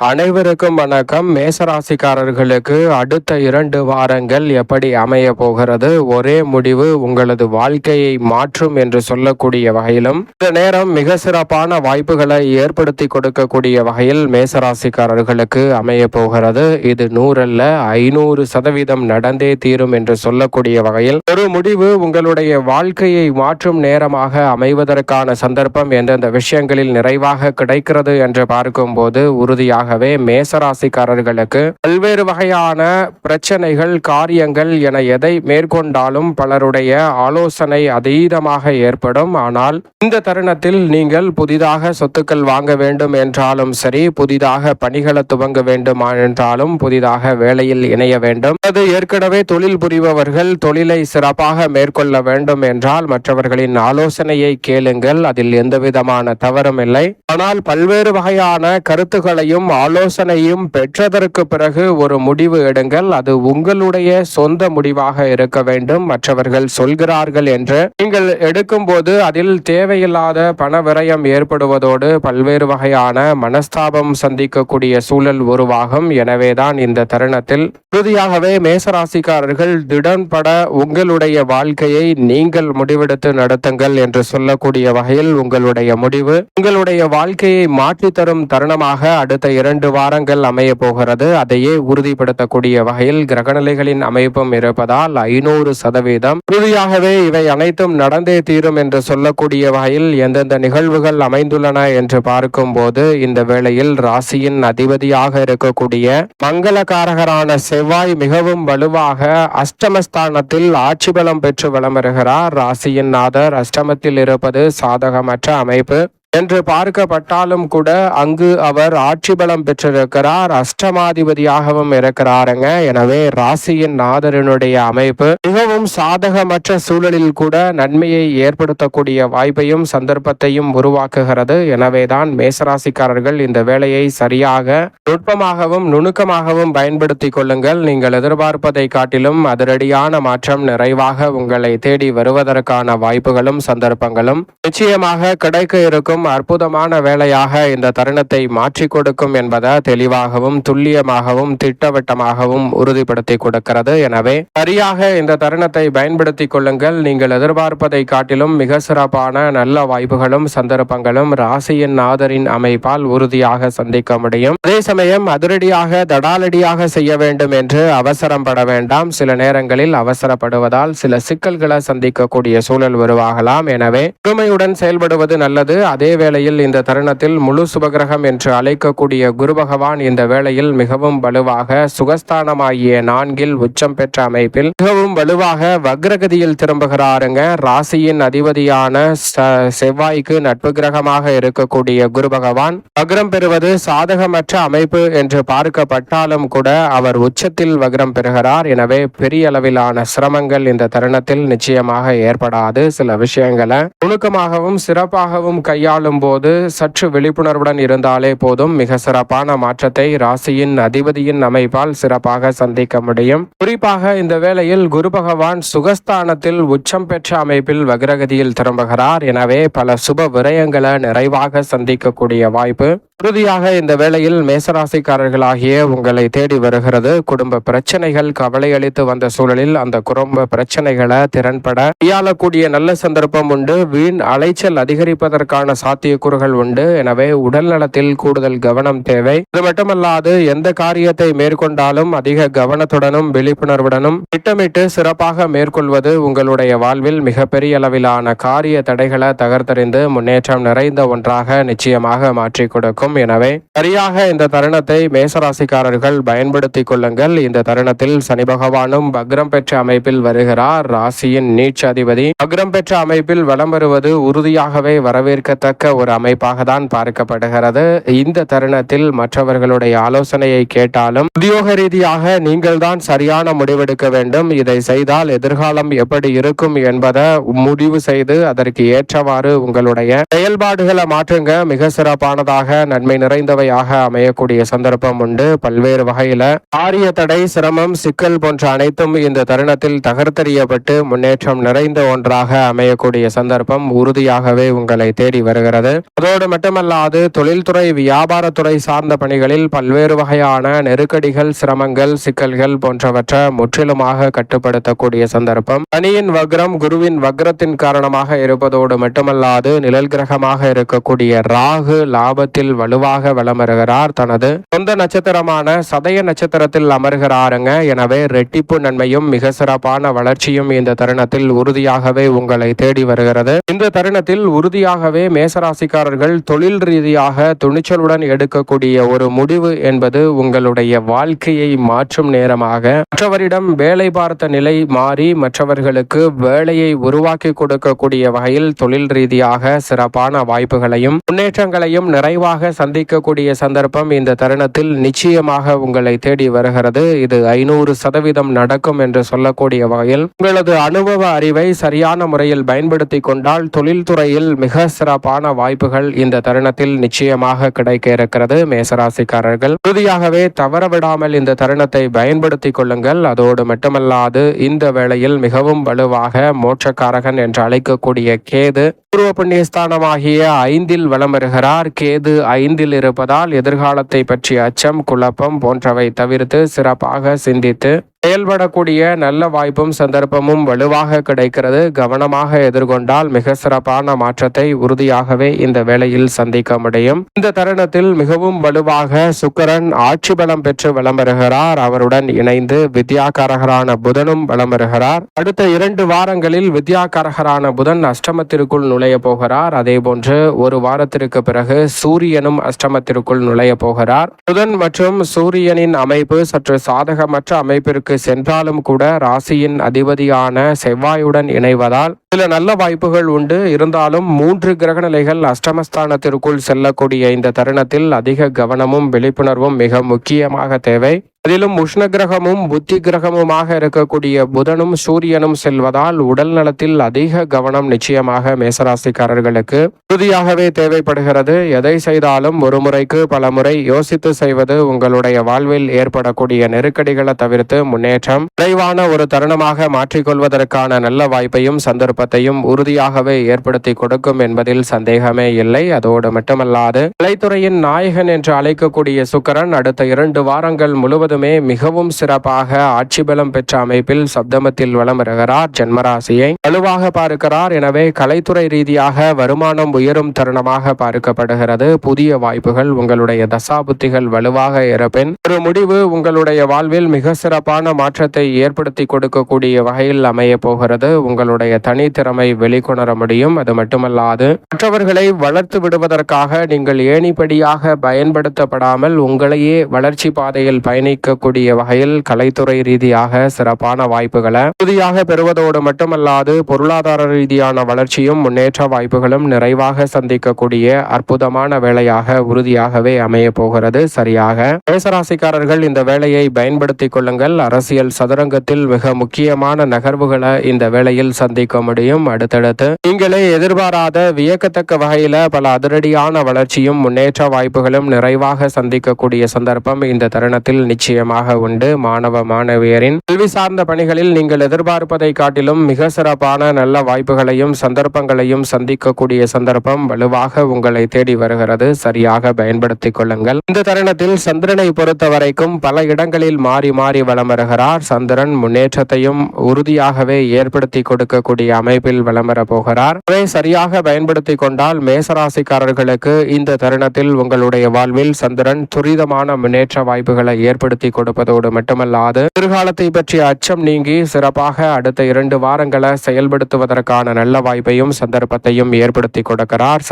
அனைவருக்கும் வணக்கம். மேசராசிக்காரர்களுக்கு அடுத்த இரண்டு வாரங்கள் எப்படி அமைய போகிறது? ஒரே முடிவு உங்களது வாழ்க்கையை மாற்றும் என்று சொல்லக்கூடிய வகையிலும் இந்த நேரம் மிக சிறப்பான வாய்ப்புகளை ஏற்படுத்தி கொடுக்கக்கூடிய வகையில் மேசராசிக்காரர்களுக்கு அமைய போகிறது. இது நூறல்ல ஐநூறு சதவீதம் நடந்தே தீரும் என்று சொல்லக்கூடிய வகையில் ஒரு முடிவு உங்களுடைய வாழ்க்கையை மாற்றும் நேரமாக அமைவதற்கான சந்தர்ப்பம் எந்தெந்த விஷயங்களில் நிறைவாக கிடைக்கிறது என்று பார்க்கும்போது உறுதியாகவே மேசராசிக்காரர்களுக்கு பல்வேறு வகையான பிரச்சனைகள் காரியங்கள் என எதை மேற்கொண்டாலும் பலருடைய ஆலோசனை அதீதமாக ஏற்படும். ஆனால் இந்த தருணத்தில் நீங்கள் புதிதாக சொத்துக்கள் வாங்க வேண்டும் என்றாலும் சரி புதிதாக பணிகளை துவங்க வேண்டும் என்றாலும் புதிதாக வேலையில் இணைய வேண்டும். அது ஏற்கனவே தொழில் புரிபவர்கள் தொழிலை சிறப்பாக மேற்கொள்ள வேண்டும் என்றால் மற்றவர்களின் ஆலோசனையை கேளுங்கள். அதில் எந்தவிதமான தவறும் இல்லை. ஆனால் பல்வேறு வகையான கருத்துக்களையும் ஆலோசனையும் பெற்றதற்கு பிறகு ஒரு முடிவு எடுங்கள். அது உங்களுடைய சொந்த முடிவாக இருக்க வேண்டும். மற்றவர்கள் சொல்கிறார்கள் என்று நீங்கள் எடுக்கும்போது அதில் தேவையில்லாத பண விரயம் ஏற்படுவதோடு பல்வேறு வகையான மனஸ்தாபம் சந்திக்கக்கூடிய சூழல் உருவாகும். எனவேதான் இந்த தருணத்தில் உறுதியாகவே மேசராசிக்காரர்கள் திடன்பட உங்களுடைய வாழ்க்கையை நீங்கள் முடிவெடுத்து நடத்துங்கள் என்று சொல்லக்கூடிய வகையில் உங்களுடைய முடிவு உங்களுடைய வாழ்க்கையை மாற்றி தரும் தருணமாக அடுத்த இரண்டு வாரங்கள் அமைய போகிறது. அதையே உறுதிப்படுத்தக்கூடிய வகையில் கிரகநிலைகளின் அமைப்பும் இருப்பதால் ஐநூறு சதவீதம். உறுதியாகவே இவை அனைத்தும் நடந்தே தீரும் என்று சொல்லக்கூடிய வகையில் எந்தெந்த நிகழ்வுகள் அமைந்துள்ளன என்று பார்க்கும்போது இந்த வேளையில் ராசியின் அதிபதியாக இருக்கக்கூடிய மங்களகாரகரான செவ்வாய் மிகவும் வலுவாக அஷ்டமஸ்தானத்தில் ஆட்சி பலம் பெற்று வலம் வருகிறார். ராசியின் நாதர் அஷ்டமத்தில் இருப்பது சாதகமற்ற அமைப்பு. என்று பார்க்கப்பட்டாலும் கூட அங்கு அவர் ஆட்சி பலம் பெற்றிருக்கிறார் அஷ்டமாதிபதியாகவும் இருக்கிறாருங்க. எனவே ராசியின் நாதரனுடைய அமைப்பு மிகவும் சாதகமற்ற சூழலில் கூட நன்மையை ஏற்படுத்தக்கூடிய வாய்ப்பையும் சந்தர்ப்பத்தையும் உருவாக்குகிறது. எனவேதான் மேசராசிக்காரர்கள் இந்த வேலையை சரியாக நுட்பமாகவும் நுணுக்கமாகவும் பயன்படுத்திக் கொள்ளுங்கள். நீங்கள் எதிர்பார்ப்பதை காட்டிலும் அதிரடியான மாற்றம் நிறைவாக உங்களை தேடி வருவதற்கான வாய்ப்புகளும் சந்தர்ப்பங்களும் நிச்சயமாக கிடைக்க இருக்கும். அற்புதமான வேலையாக இந்த தருணத்தை மாற்றிக் கொடுக்கும் என்பதை தெளிவாகவும் துல்லியமாகவும் திட்டவட்டமாகவும் உறுதிப்படுத்தி கொடுக்கிறது. எனவே சரியாக இந்த தருணத்தை பயன்படுத்திக் கொள்ளுங்கள். நீங்கள் எதிர்பார்ப்பதை காட்டிலும் மிக சிறப்பான நல்ல வாய்ப்புகளும் சந்தர்ப்பங்களும் ராசியின் நாதரின் அமைப்பால் உறுதியாக சந்திக்க முடியும். அதே சமயம் அதிரடியாக தடாலடியாக செய்ய வேண்டும் என்று அவசரம் பட வேண்டாம். சில நேரங்களில் அவசரப்படுவதால் சில சிக்கல்களை சந்திக்கக்கூடிய சூழல் உருவாகலாம். எனவே பொறுமையுடன் செயல்படுவது நல்லது. அதே வேளையில் இந்த தருணத்தில் முழு சுபகிரகம் என்று அழைக்கக்கூடிய குரு பகவான் இந்த வேளையில் மிகவும் வலுவாக சுகஸ்தானமாகிய நான்கில் உச்சம் பெற்ற அமைப்பில் மிகவும் வலுவாக வக்ரகதியில் திரும்புகிறாருங்க. ராசியின் அதிபதியான செவ்வாய்க்கு நட்பு கிரகமாக இருக்கக்கூடிய குரு பகவான் வக்ரம் பெறுவது சாதகமற்ற அமைப்பு என்று பார்க்கப்பட்டாலும் கூட அவர் உச்சத்தில் வக்ரம் பெறுகிறார். எனவே பெரிய அளவிலான சிரமங்கள் இந்த தருணத்தில் நிச்சயமாக ஏற்படாது. சில விஷயங்களை நுணுக்கமாகவும் சிறப்பாகவும் கையாளும் போது சற்று விழிப்புணர்வுடன் இருந்தாலே போதும். மிக சிறப்பான மாற்றத்தை ராசியின் அதிபதியின் அமைப்பால் சிறப்பாக சந்திக்க முடியும். குறிப்பாக இந்த வேளையில் குரு பகவான் சுகஸ்தானத்தில் உச்சம் பெற்ற அமைப்பில் வக்ரகதியில் திரும்புகிறார். எனவே பல சுப விரயங்களை நிறைவாக சந்திக்கக்கூடிய வாய்ப்பு. உறுதியாக இந்த வேளையில் மேசராசிக்காரர்களாகிய உங்களை தேடி வருகிறது. குடும்ப பிரச்சனைகள் கவலை அளித்து வந்த சூழலில் அந்த குடும்ப பிரச்சனைகளை திறன்பட கையாளக்கூடிய நல்ல சந்தர்ப்பம் உண்டு. வீண் அலைச்சல் அதிகரிப்பதற்கான சாத்தியக்கூறுகள் உண்டு. எனவே உடல் நலத்தில் கூடுதல் கவனம் தேவை. இது மட்டுமல்லாது எந்த காரியத்தை மேற்கொண்டாலும் அதிக கவனத்துடனும் விழிப்புணர்வுடனும் திட்டமிட்டு சிறப்பாக மேற்கொள்வது உங்களுடைய வாழ்வில் மிகப்பெரிய அளவிலான காரிய தடைகளை தகர்த்தறிந்து முன்னேற்றம் நிறைந்த ஒன்றாக நிச்சயமாக மாற்றி கொடுக்கும். எனவே சரியாக இந்த தருணத்தை மேசராசிக்காரர்கள் பயன்படுத்திக் கொள்ளுங்கள். இந்த தருணத்தில் சனி பகவானும் பக்ரம் பெற்ற அமைப்பில் வருகிறார். ராசியின் நீட்ச அதிபதி. பக்ரம் பெற்ற அமைப்பில் வலம் வருவது உறுதியாகவே வரவேற்கத்தக்க ஒரு அமைப்பாக தான் பார்க்கப்படுகிறது. இந்த தருணத்தில் மற்றவர்களுடைய ஆலோசனையை கேட்டாலும் உத்தியோக ரீதியாக நீங்கள் தான் சரியான முடிவெடுக்க வேண்டும். இதை செய்தால் எதிர்காலம் எப்படி இருக்கும் என்பதை முடிவு செய்து அதற்கு ஏற்றவாறு உங்களுடைய செயல்பாடுகளை மாற்றுங்க. மிக சிறப்பானதாக நன்மை நிறைந்தவையாக அமையக்கூடிய சந்தர்ப்பம் உண்டு. பல்வேறு வகையில காரிய தடை சிரமம் சிக்கல் போன்ற அனைத்தும் இந்த தருணத்தில் தகர்த்தெறியப்பட்டு முன்னேற்றம் நிறைந்த ஒன்றாக அமையக்கூடிய சந்தர்ப்பம் உறுதியாகவே உங்களை தேடி வருகிறது. வருகிறது அதோடு மட்டுமல்லாது தொழில்துறை வியாபாரத்துறை சார்ந்த பணிகளில் பல்வேறு வகையான நெருக்கடிகள் சிரமங்கள் சிக்கல்கள் போன்றவற்றை முற்றிலுமாக கட்டுப்படுத்தக்கூடிய சந்தர்ப்பம். சனியின் வக்ரம் குருவின் வக்ரத்தின் காரணமாக இருப்பதோடு மட்டுமல்லாது நிழல் கிரகமாக இருக்கக்கூடிய ராகு லாபத்தில் வலுவாக வலம் வருகிறார். தனது சொந்த நட்சத்திரமான சதய நட்சத்திரத்தில் அமர்கிறாருங்க. எனவே ரெட்டிப்பு நன்மையும் மிக சிறப்பான வளர்ச்சியும் இந்த தருணத்தில் உறுதியாகவே உங்களை தேடி வருகிறது. இந்த தருணத்தில் உறுதியாகவே மேச மேசராசிக்காரர்கள் தொழில் ரீதியாக துணிச்சலுடன் எடுக்கக்கூடிய ஒரு முடிவு என்பது உங்களுடைய வாழ்க்கையை மாற்றும் நேரமாக. மற்றவரிடம் வேலை பார்த்த நிலை மாறி மற்றவர்களுக்கு வேலையை உருவாக்கி கொடுக்கக்கூடிய வகையில் தொழில் ரீதியாக சிறப்பான வாய்ப்புகளையும் முன்னேற்றங்களையும் நிறைவாக சந்திக்கக்கூடிய சந்தர்ப்பம் இந்த தருணத்தில் நிச்சயமாக உங்களை தேடி வருகிறது. இது ஐநூறு சதவீதம் நடக்கும் என்று சொல்லக்கூடிய வகையில் உங்களது அனுபவ அறிவை சரியான முறையில் பயன்படுத்தி கொண்டால் தொழில்துறையில் மிக சிறப்பான வாய்ப்புகள் இந்த தருணத்தில் நிச்சயமாக கிடைக்க இருக்கிறது மேசராசிக்காரர்கள் உறுதியாகவே தவறவிடாமல் இந்த தருணத்தை பயன்படுத்திக் கொள்ளுங்கள். அதோடு மட்டுமல்லாது இந்த வேளையில் மிகவும் வலுவாக மோட்சக்காரகன் என்று அழைக்கக்கூடிய கேது பூர்வ புண்ணியஸ்தானமாகிய ஐந்தில் வலம் வருகிறார். கேது ஐந்தில் இருப்பதால் எதிர்காலத்தை பற்றிய அச்சம் குழப்பம் போன்றவை தவிர்த்து சிறப்பாக சிந்தித்து செயல்படக்கூடிய நல்ல வாய்ப்பும் சந்தர்ப்பமும் வலுவாக கிடைக்கிறது. கவனமாக எதிர்கொண்டால் மிக சிறப்பான மாற்றத்தை உறுதியாகவே இந்த வேளையில் சந்திக்க முடியும். இந்த தருணத்தில் மிகவும் வலுவாக சுக்கரன் ஆட்சி பலம் பெற்று வலம் வருகிறார். அவருடன் இணைந்து வித்யாகாரகரான புதனும் வலம் வருகிறார். அடுத்த இரண்டு வாரங்களில் வித்யாகாரகரான புதன் அஷ்டமத்திற்குள் நுழைய போகிறார். அதே போன்று ஒரு வாரத்திற்கு பிறகு சூரியனும் அஷ்டமத்திற்குள் நுழைய போகிறார். புதன் மற்றும் சூரியனின் அமைப்பு சற்று சாதகமற்ற அமைப்பிற்கு சென்றாலும் கூட ராசியின் அதிபதியான செவ்வாயுடன் இணைவதால் சில நல்ல வாய்ப்புகள் உண்டு. இருந்தாலும் மூன்று கிரகநிலைகள் அஷ்டமஸ்தானத்திற்குள் செல்லக்கூடிய இந்த தருணத்தில் அதிக கவனமும் விழிப்புணர்வும் மிக முக்கியமாக தேவை. அதிலும் உஷ்ண கிரகமும் புத்தி கிரகமுமாக இருக்கக்கூடிய புதனும் சூரியனும் செல்வதால் உடல் நலத்தில் அதிக கவனம் நிச்சயமாக மேசராசிக்காரர்களுக்கு உறுதியாகவே தேவைப்படுகிறது. எதை செய்தாலும் ஒரு முறைக்கு பல முறை யோசித்து செய்வது உங்களுடைய வாழ்வில் ஏற்படக்கூடிய நெருக்கடிகளை தவிர்த்து முன்னேற்றம் விரைவான ஒரு தருணமாக மாற்றிக்கொள்வதற்கான நல்ல வாய்ப்பையும் சந்தர்ப்பத்தையும் உறுதியாகவே ஏற்படுத்தி கொடுக்கும் என்பதில் சந்தேகமே இல்லை. அதோடு மட்டுமல்லாது கலைத்துறையின் நாயகன் என்று அழைக்கக்கூடிய சுக்கரன் அடுத்த இரண்டு வாரங்கள் முழுவதும் எப்போதுமே மிகவும் சிறப்பாக ஆட்சி பலம் பெற்ற அமைப்பில் சப்தமத்தில் வளம் வருகிறார் ஜென்மராசியை. வலுவாக பார்க்கிறார். எனவே கலைத்துறை ரீதியாக வருமானம் உயரும் தருணமாக பார்க்கப்படுகிறது. புதிய வாய்ப்புகள் உங்களுடைய தசாபுத்திகள் வலுவாக இருப்பின் ஒரு முடிவு உங்களுடைய வாழ்வில் மிக சிறப்பான மாற்றத்தை ஏற்படுத்தி கொடுக்கக்கூடிய வகையில் அமைய போகிறது. உங்களுடைய தனித்திறமை வெளிக்கொணர முடியும். அது மட்டுமல்லாது மற்றவர்களை வளர்த்து விடுவதற்காக நீங்கள் ஏணிப்படியாக பயன்படுத்தப்படாமல் உங்களையே வளர்ச்சி பாதையில் பயணிக்க இருக்கக்கூடிய வகையில் கலைத்துறை ரீதியாக சிறப்பான வாய்ப்புகளை உறுதியாக பெறுவதோடு மட்டுமல்லாது பொருளாதார ரீதியான வளர்ச்சியும் முன்னேற்ற வாய்ப்புகளும் நிறைவாக சந்திக்கக்கூடிய அற்புதமான வேலையாக உறுதியாகவே அமைய போகிறது. சரியாக மேசராசிக்காரர்கள் இந்த வேலையை பயன்படுத்திக் கொள்ளுங்கள். அரசியல் சதுரங்கத்தில் மிக முக்கியமான நகர்வுகளை இந்த வேளையில் சந்திக்க முடியும். அடுத்தடுத்து நீங்களே எதிர்பாராத வியக்கத்தக்க வகையில பல அதிரடியான வளர்ச்சியும் முன்னேற்ற வாய்ப்புகளும் நிறைவாக சந்திக்கக்கூடிய சந்தர்ப்பம் இந்த தருணத்தில் நிச்சயம். நிச்சயமாக உண்டு. மாணவ மாணவியரின் கல்வி சார்ந்த பணிகளில் நீங்கள் எதிர்பார்ப்பதை காட்டிலும் மிக சிறப்பான நல்ல வாய்ப்புகளையும் சந்தர்ப்பங்களையும் சந்திக்கக்கூடிய சந்தர்ப்பம் வலுவாக உங்களை தேடி வருகிறது. சரியாக பயன்படுத்திக் கொள்ளுங்கள். இந்த தருணத்தில் சந்திரனை பொறுத்த வரைக்கும் பல இடங்களில் மாறி மாறி வலம் வருகிறார். சந்திரன் முன்னேற்றத்தையும் உறுதியாகவே ஏற்படுத்தி கொடுக்கக்கூடிய அமைப்பில் வலம் வர போகிறார். அதை சரியாக பயன்படுத்தி கொண்டால் மேசராசிக்காரர்களுக்கு இந்த தருணத்தில் உங்களுடைய வாழ்வில் சந்திரன் துரிதமான முன்னேற்ற வாய்ப்புகளை ஏற்படுத்தி ஏற்படுத்தி கொடுப்பதோடு மட்டுமல்லாது எதிர்காலத்தை பற்றிய அச்சம் நீங்கி சிறப்பாக அடுத்த இரண்டு வாரங்களை செயல்படுத்துவதற்கான நல்ல வாய்ப்பையும் சந்தர்ப்பத்தையும் ஏற்படுத்தி கொடுக்கிறார்.